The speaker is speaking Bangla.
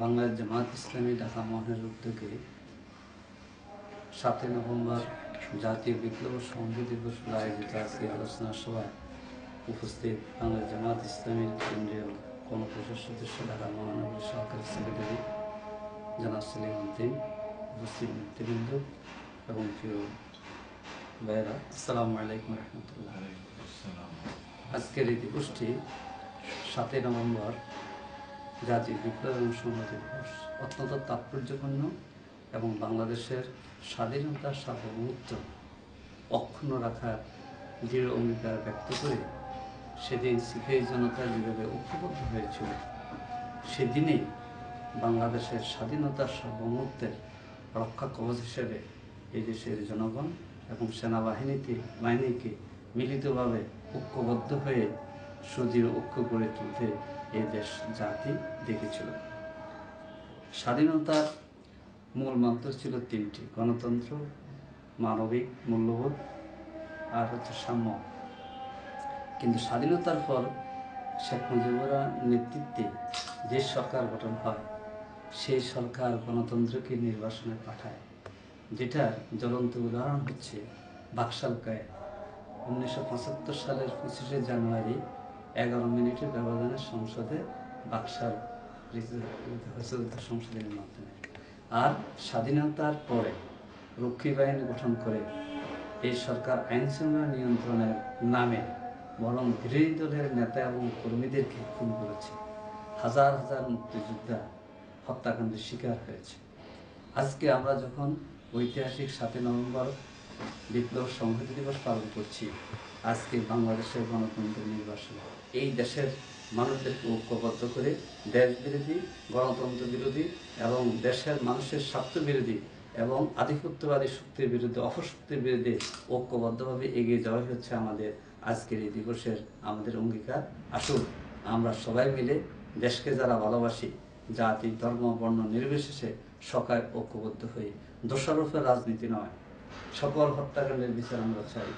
বাংলাদেশ জামাত ইসলামী ঢাকা মহানের উদ্যোগে সাতই নভেম্বর জাতীয় বিপ্লব ও সংহতি দিবস আয়োজিত আজকে আলোচনা সভায় উপস্থিত বাংলাদেশ জামাত ইসলামীর কেন্দ্রীয় গণপরিষদ সদস্য ঢাকা মহানগরীর সহকারী সেক্রেটারি জনাব সেলিম উদ্দিন উপস্থিত নেতৃবৃন্দ এবং প্রিয় ভাইয়েরা আসসালামু আলাইকুম রহমতুল্লাহ। আজকের এই দিবসটি সাতই নভেম্বর জাতীয় বিপ্লব এবং সংহতি দিবস অত্যন্ত তাৎপর্যপূর্ণ এবং বাংলাদেশের স্বাধীনতা সার্বভৌমত্ব অক্ষুণ্ণ রাখার দৃঢ় অঙ্গীকার ব্যক্ত করে সেদিন সিপাহী জনতা যেভাবে ঐক্যবদ্ধ হয়েছিল, সেদিনেই বাংলাদেশের স্বাধীনতার সার্বভৌমত্বের রক্ষা কবচ হিসেবে এই দেশের জনগণ এবং সেনাবাহিনীতে বাহিনীকে মিলিতভাবে ঐক্যবদ্ধ হয়ে সুদৃঢ় ঐক্য গড়ে তুলতে এই দেশ জাতি দেখেছিল। স্বাধীনতার মূল মন্ত্র ছিল তিনটি, গণতন্ত্র, মানবিক, মূল্যবোধ আর হচ্ছে সাম্য। কিন্তু স্বাধীনতার পর শেখ মুজিবুর নেতৃত্বে যে সরকার গঠন হয়, সেই সরকার গণতন্ত্রকে নির্বাসনে পাঠায়, যেটার জ্বলন্ত উদাহরণ হচ্ছে বাকশাল উনিশশো সালের পঁচিশে জানুয়ারি এগারো মিনিটের ব্যবধানে সংসদে বাক্সার সংশোধনের মাধ্যমে। আর স্বাধীনতার পরে রক্ষী বাহিনী গঠন করে এই সরকার আইন শৃঙ্খলা নিয়ন্ত্রণের নামে বরং বিরোধী দলের নেতা এবং কর্মীদেরকে খুন করেছে। হাজার হাজার মুক্তিযোদ্ধা হত্যাকাণ্ডের শিকার হয়েছে। আজকে আমরা যখন ঐতিহাসিক সাতই নভেম্বর বিপ্লব সংহতি দিবস পালন করছি। আজকে বাংলাদেশের গণতন্ত্র নির্বাচন। এই দেশের মানুষদেরকে ঐক্যবদ্ধ করে দেশ বিরোধী গণতন্ত্র বিরোধী এবং দেশের মানুষের স্বার্থ বিরোধী এবং আধিপত্যবাদী শক্তির বিরুদ্ধে অপশক্তির বিরুদ্ধে ঐক্যবদ্ধভাবে এগিয়ে যাওয়াই হচ্ছে আমাদের আজকের এই দিবসের আমাদের অঙ্গীকার। আসুন, আমরা সবাই মিলে দেশকে যারা ভালোবাসি, জাতি, ধর্ম, বর্ণ নির্বিশেষে সকাল ঐক্যবদ্ধ হয়ে দোষারোপের রাজনীতি নয় সকল হত্যাকাণ্ডের বিচার আমরা চাই।